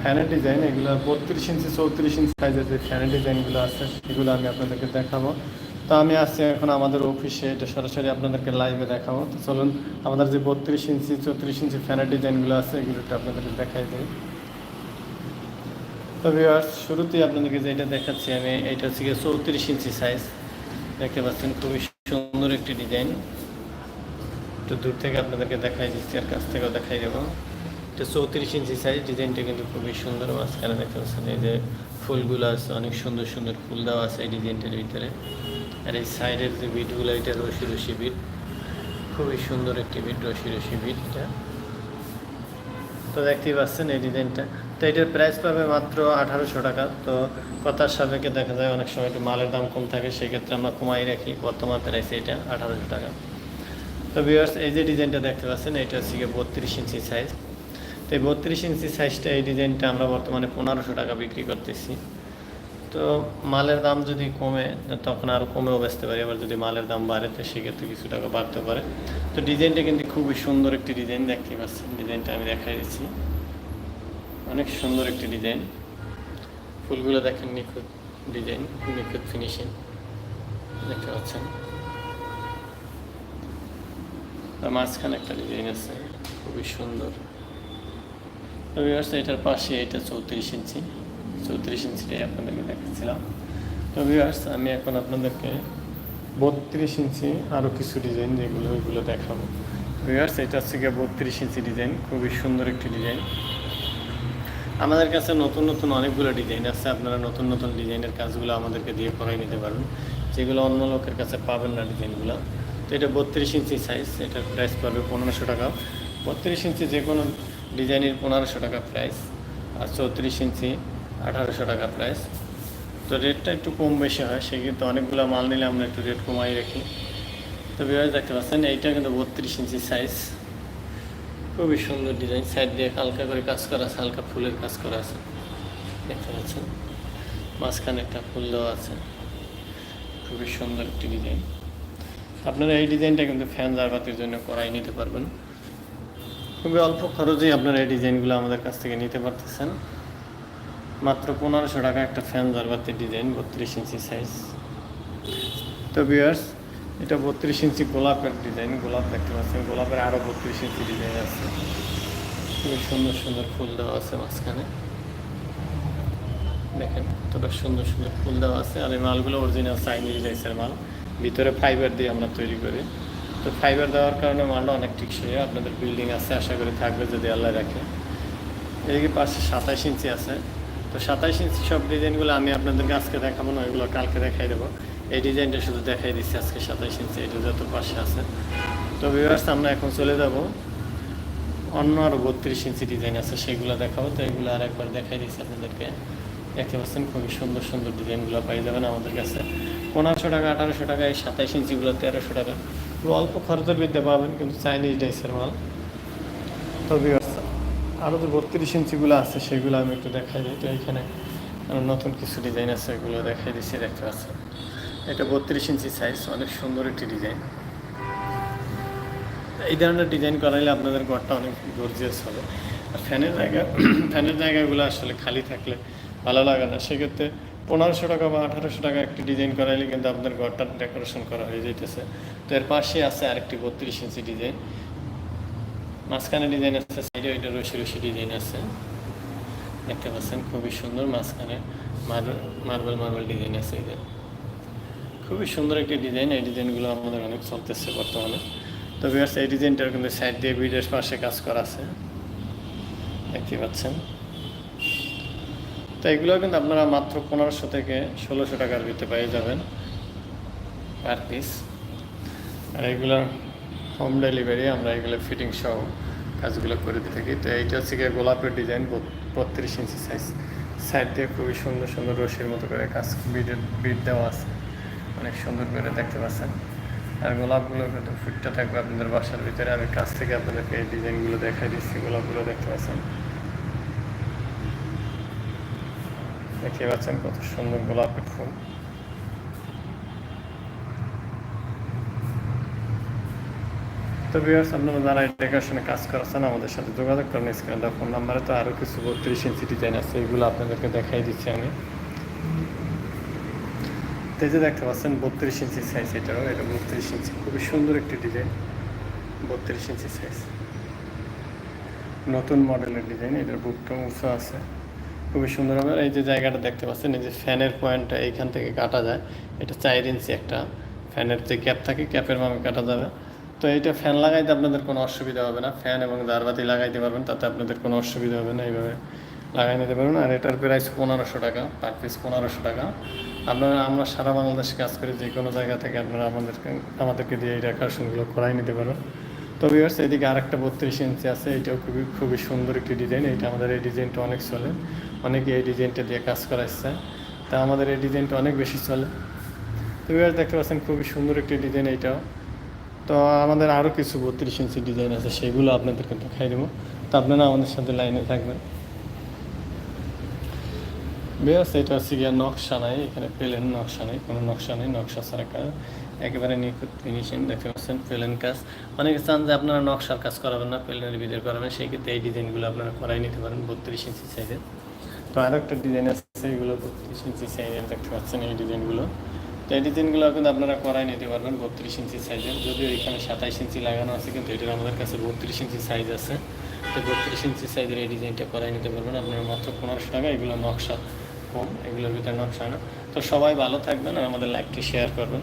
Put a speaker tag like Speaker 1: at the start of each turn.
Speaker 1: ফ্যানের ডিজাইন এগুলো বত্রিশ ইঞ্চি, চৌত্রিশ ইঞ্চি সাইজের যে ফ্যানের ডিজাইনগুলো আছে, এগুলো আমি আপনাদেরকে দেখাবো। তো আমি আসছি এখন আমাদের অফিসে এটা সরাসরি আপনাদেরকে লাইভে দেখাবো। তো চলুন, আমাদের যে বত্রিশ ইঞ্চি, চৌত্রিশ ইঞ্চি ফ্যানের ডিজাইনগুলো আছে, এগুলো একটু আপনাদেরকে দেখাই দিই। তো ভিউয়ার্স শুরুতেই আপনাদেরকে যেটা দেখাচ্ছি আমি, এটা হচ্ছে গিয়ে চৌত্রিশ ইঞ্চি সাইজ দেখতে পাচ্ছেন, খুবই সুন্দর একটি ডিজাইন একটু দূর থেকে আপনাদেরকে দেখাই দিচ্ছি, আর কাছ থেকেও দেখাই দেবো। এটা চৌত্রিশ ইঞ্চি সাইজ ডিজাইনটা কিন্তু খুবই সুন্দর মাঝখানে দেখতে পাচ্ছেন, এই যে ফুলগুলো আছে, অনেক সুন্দর সুন্দর ফুল দেওয়া আছে এই ডিজাইনটার ভিতরে। আর এই সাইডের যে বিটগুলো এটা রশি রশি বিট খুবই সুন্দর একটি বিট রশি রশি বিট এটা। তো দেখতেই পাচ্ছেন এই ডিজাইনটা তো এটার প্রাইস পাবে মাত্র আঠারোশো টাকা। তো কথার সাপেক্ষে দেখা যায় অনেক সময় একটু মালের দাম কম থাকে, সেক্ষেত্রে আমরা কমাই রাখি। বর্তমান প্রাইস এটা আঠারোশো টাকা। তো ভিউয়ার্স এই যে ডিজাইনটা দেখতে পাচ্ছেন, এটা হচ্ছে বত্রিশ ইঞ্চি সাইজ তো এই বত্রিশ ইঞ্চি সাইজটা এই ডিজাইনটা আমরা বর্তমানে পনেরোশো টাকা বিক্রি করতেছি। তো মালের দাম যদি কমে, তখন আরও কমেও বেচতে পারি। আবার যদি মালের দাম বাড়ে, তো সেক্ষেত্রে কিছু টাকা বাড়তে পারে। তো ডিজাইনটা কিন্তু খুবই সুন্দর একটি ডিজাইন দেখতে পাচ্ছেন। ডিজাইনটা আমি দেখাই দিচ্ছি। অনেক সুন্দর একটি ডিজাইন ফুলগুলো দেখেন, নিখুঁত ডিজাইন নিখুঁত ফিনিশিং দেখতে পাচ্ছেন। মাঝখানে একটা ডিজাইন আছে, খুবই সুন্দর। ভিউয়ার্স এটার পাশে এটা চৌত্রিশ ইঞ্চি। চৌত্রিশ ইঞ্চিটাই আপনাদেরকে দেখাচ্ছিলাম। তো ভিউয়ার্স আমি এখন আপনাদেরকে বত্রিশ ইঞ্চি আরও কিছু ডিজাইন যেগুলো ওইগুলো দেখাবো। ভিউয়ার্স এটা হচ্ছে গিয়ে বত্রিশ ইঞ্চি ডিজাইন খুবই সুন্দর একটি ডিজাইন আমাদের কাছে নতুন নতুন অনেকগুলো ডিজাইন আছে। আপনারা নতুন নতুন ডিজাইনের কাজগুলো আমাদেরকে দিয়ে করাই নিতে পারবেন। যেগুলো অন্য লোকের কাছে পাবেন না ডিজাইনগুলো তো এটা বত্রিশ ইঞ্চি সাইজ এটার প্রাইস পড়বে পনেরোশো টাকা। বত্রিশ ইঞ্চি যে কোনো ডিজাইনের পনেরোশো টাকা প্রাইস আর চৌত্রিশ ইঞ্চি আঠারোশো টাকা প্রাইস তো রেটটা একটু কম বেশি হয় সেক্ষেত্রে অনেকগুলো মাল নিলে আমরা একটু রেট কমাই রাখি। তো বিভাগ দেখতে পাচ্ছেন, এইটা কিন্তু বত্রিশ ইঞ্চি সাইজ খুবই সুন্দর ডিজাইন সাইড দিয়ে হালকা করে কাজ করা আছে, হালকা ফুলের কাজ করা আছে। দেখতে পাচ্ছেন, মাঝখানে একটা ফুল দেওয়া আছে। খুবই সুন্দর একটি ডিজাইন আপনারা এই ডিজাইনটা কিন্তু ফ্যান জারবাতির জন্য করাই নিতে পারবেন। খুবই অল্প খরচেই আপনারা এই ডিজাইনগুলো আমাদের কাছ থেকে নিতে পারতেছেন। মাত্র পনেরোশো টাকা একটা ফ্যান জারবাতির ডিজাইন, বত্রিশ ইঞ্চি সাইজ তো বিয়ার্স এটা বত্রিশ ইঞ্চি গোলাপের ডিজাইন, গোলাপ দেখতে পাচ্ছেন। গোলাপের আরও বত্রিশ ইঞ্চি ডিজাইন আছে। খুবই সুন্দর সুন্দর ফুল দেওয়া আছে মাঝখানে। দেখেন, কতটা সুন্দর সুন্দর ফুল দেওয়া আছে। আর এই মালগুলো অরিজিনাল চাইনিজ লেসের মাল। ভিতরে ফাইবার দিয়ে আমরা তৈরি করি। তো ফাইবার দেওয়ার কারণে মালটা অনেক টিকসই, আপনাদের বিল্ডিং আছে, আশা করি থাকবে যদি আল্লাহ রাখে। এদিকে পাশে সাতাইশ ইঞ্চি আছে, তো সাতাইশ ইঞ্চি সব ডিজাইনগুলো আমি আপনাদেরকে আজকে দেখাবো, না ওইগুলো কালকে দেখাই দেবো। এই ডিজাইনটা শুধু দেখাই দিচ্ছি আজকে সাতাইশ ইঞ্চি, এটা যত পাশে আছে। তো ভিউয়ার্স আমরা এখন চলে যাব। অন্য আরও বত্রিশ ইঞ্চি ডিজাইন আছে, সেগুলো দেখাবো। তো এগুলো আর একবার দেখাই দিচ্ছি আপনাদেরকে। দেখতে পাচ্ছেন, খুবই সুন্দর সুন্দর ডিজাইনগুলো পাই যাবেন আমাদের কাছে। পনেরোশো টাকা, আঠারোশো টাকা, এই সাতাইশ ইঞ্চিগুলো তেরোশো টাকা। পুরো অল্প খরচের বিদ্যা পাবেন কিন্তু চাইনিজ ডাইসের মাল। তো ভিউয়ার্স আরও যে বত্রিশ ইঞ্চিগুলো আছে, সেগুলো আমি একটু দেখাই দিই। তো এখানে নতুন কিছু ডিজাইন আছে এগুলো দেখাই দিচ্ছি, দেখতে পাচ্ছেন। এটা বত্রিশ ইঞ্চি সাইজ অনেক সুন্দর একটি ডিজাইন এই ধরনের ডিজাইন করাইলে আপনাদের ঘরটা অনেক গর্জিয়াস হবে। আর ফ্যানের জায়গা, ফ্যানের জায়গাগুলো আসলে খালি থাকলে ভালো লাগে না। সেক্ষেত্রে পনেরোশো টাকা বা আঠারোশো টাকা একটি ডিজাইন করাইলে কিন্তু আপনার ঘরটা ডেকোরেশন করা হয়ে যেতেছে তো এর পাশে আছে আরেকটি বত্রিশ ইঞ্চি ডিজাইন মাঝখানে ডিজাইন আছে সাইডে ওইটা রশি রশি ডিজাইন আছে। দেখতে পাচ্ছেন, খুবই সুন্দর মাঝখানে মার্বেল মার্বেল ডিজাইন আছে এই খুবই সুন্দর একটি ডিজাইন এই ডিজাইনগুলো আমাদের অনেক চলতেছে বর্তমানে। তো বিয়ার্স এই ডিজাইনটার কিন্তু সাইড দিয়ে বিডের পাশে কাজ করা আছে। দেখতে পাচ্ছেন। তো এগুলো কিন্তু আপনারা মাত্র পনেরোশো থেকে ষোলোশো টাকার ভিতরে পেয়ে যাবেন পার পিস আর এগুলো হোম ডেলিভারি আমরা এগুলো ফিটিং সহ কাজগুলো করে দিয়ে থাকি। তো এইটা হচ্ছে গিয়ে গোলাপের ডিজাইন বত্রিশ ইঞ্চি সাইজ সাইড দিয়ে খুবই সুন্দর সুন্দর রশির মতো করে কাজ বিডের বিট দেওয়া আছে। অনেক সুন্দর করে দেখতে পাচ্ছেন। আর গোলাপগুলো কিন্তু ফিটটা থাকবে আপনাদের বাসার ভিতরে। আমি কাছ থেকে আপনাদেরকে এই ডিজাইনগুলো দেখাই দিচ্ছি। গোলাপগুলো দেখতে পাচ্ছেন। দেখতে পাচ্ছেন কত সুন্দর গোলাপের ফুল। তো আপনারা যারা ডেকোরেশনে কাজ আমাদের সাথে যোগাযোগ করেন স্ক্রিনে ফোন নাম্বারে তো আরও কিছু বত্রিশ ইঞ্চি ডিজাইন আছে, এগুলো আপনাদেরকে দেখাই দিচ্ছি আমি। তো এই যে দেখতে পাচ্ছেন, বত্রিশ ইঞ্চি সাইজ এটাও, এটা বত্রিশ ইঞ্চি খুবই সুন্দর একটি ডিজাইন বত্রিশ ইঞ্চি সাইজ নতুন মডেলের ডিজাইন এটার বুকটা উঁচু আছে। খুবই সুন্দর হবে। এই যে জায়গাটা দেখতে পাচ্ছেন, এই যে ফ্যানের পয়েন্টটা এইখান থেকে কাটা যায়। এটা চার ইঞ্চি একটা ফ্যানের যে ক্যাপ থাকে, ক্যাপের মামে কাটা যাবে। তো এইটা ফ্যান লাগাইতে আপনাদের কোনো অসুবিধা হবে না। ফ্যান এবং দারবাতি লাগাইতে পারবেন, তাতে আপনাদের কোনো অসুবিধা হবে না। এইভাবে লাগাই নিতে পারবেন। আর এটার প্রাইস পনেরোশো টাকা, পার পিস পনেরোশো টাকা। আপনারা, আমরা সারা বাংলাদেশে কাজ করি, যে কোনো জায়গা থেকে আপনারা আমাদেরকে আমাদেরকে দিয়ে এই ডেকোরেশনগুলো করাই নিতে পারেন তো ভিউয়ার্স এদিকে আরেকটা বত্রিশ ইঞ্চি আছে, এটাও খুবই খুবই সুন্দর একটি ডিজাইন এটা আমাদের এই ডিজাইনটা অনেক চলে। অনেকে এই ডিজাইনটা দিয়ে কাজ করাচ্ছে তা আমাদের এই ডিজাইনটা অনেক বেশি চলে। তো ভিউয়ার্স দেখতে পাচ্ছেন, খুবই সুন্দর একটি ডিজাইন এইটাও তো আমাদের আরও কিছু বত্রিশ ইঞ্চি ডিজাইন আছে, সেগুলো আপনাদেরকে দেখাই দেবো। তো আপনারা আমাদের সাথে লাইনে থাকবেন। বেশ, এটা হচ্ছে গিয়ে নকশা নাই, এখানে প্লেন নকশা নেই, কোনো নকশা নেই, নকশা ছাড়া কাজ। একেবারে নিখুঁত ফিনিশিং দেখতে পাচ্ছেন প্লেন কাজ। অনেকে চান যে আপনারা নকশার কাজ করাবেন না প্লেনের ভিতরে করাবেন, সেই ক্ষেত্রে এই ডিজাইনগুলো আপনারা করাই নিতে পারেন, বত্রিশ ইঞ্চি সাইজের তো আর একটা ডিজাইন আছে এইগুলো বত্রিশ ইঞ্চি সাইজের দেখতে পাচ্ছেন এই ডিজাইনগুলো তো এই ডিজাইনগুলো কিন্তু আপনারা করাই নিতে পারবেন, বত্রিশ ইঞ্চি সাইজের যদিও এখানে সাতাইশ ইঞ্চি লাগানো আছে, কিন্তু এটার আমাদের কাছে বত্রিশ ইঞ্চি সাইজ আছে। তো বত্রিশ ইঞ্চি সাইজের এই ডিজাইনটা করাই নিতে পারবেন, আপনারা মাত্র পনেরোশো টাকা এগুলো নকশা কম এগুলোর ভিতরে নকশা না। তো সবাই ভালো থাকবেন আর আমাদের লাইকটি শেয়ার করবেন।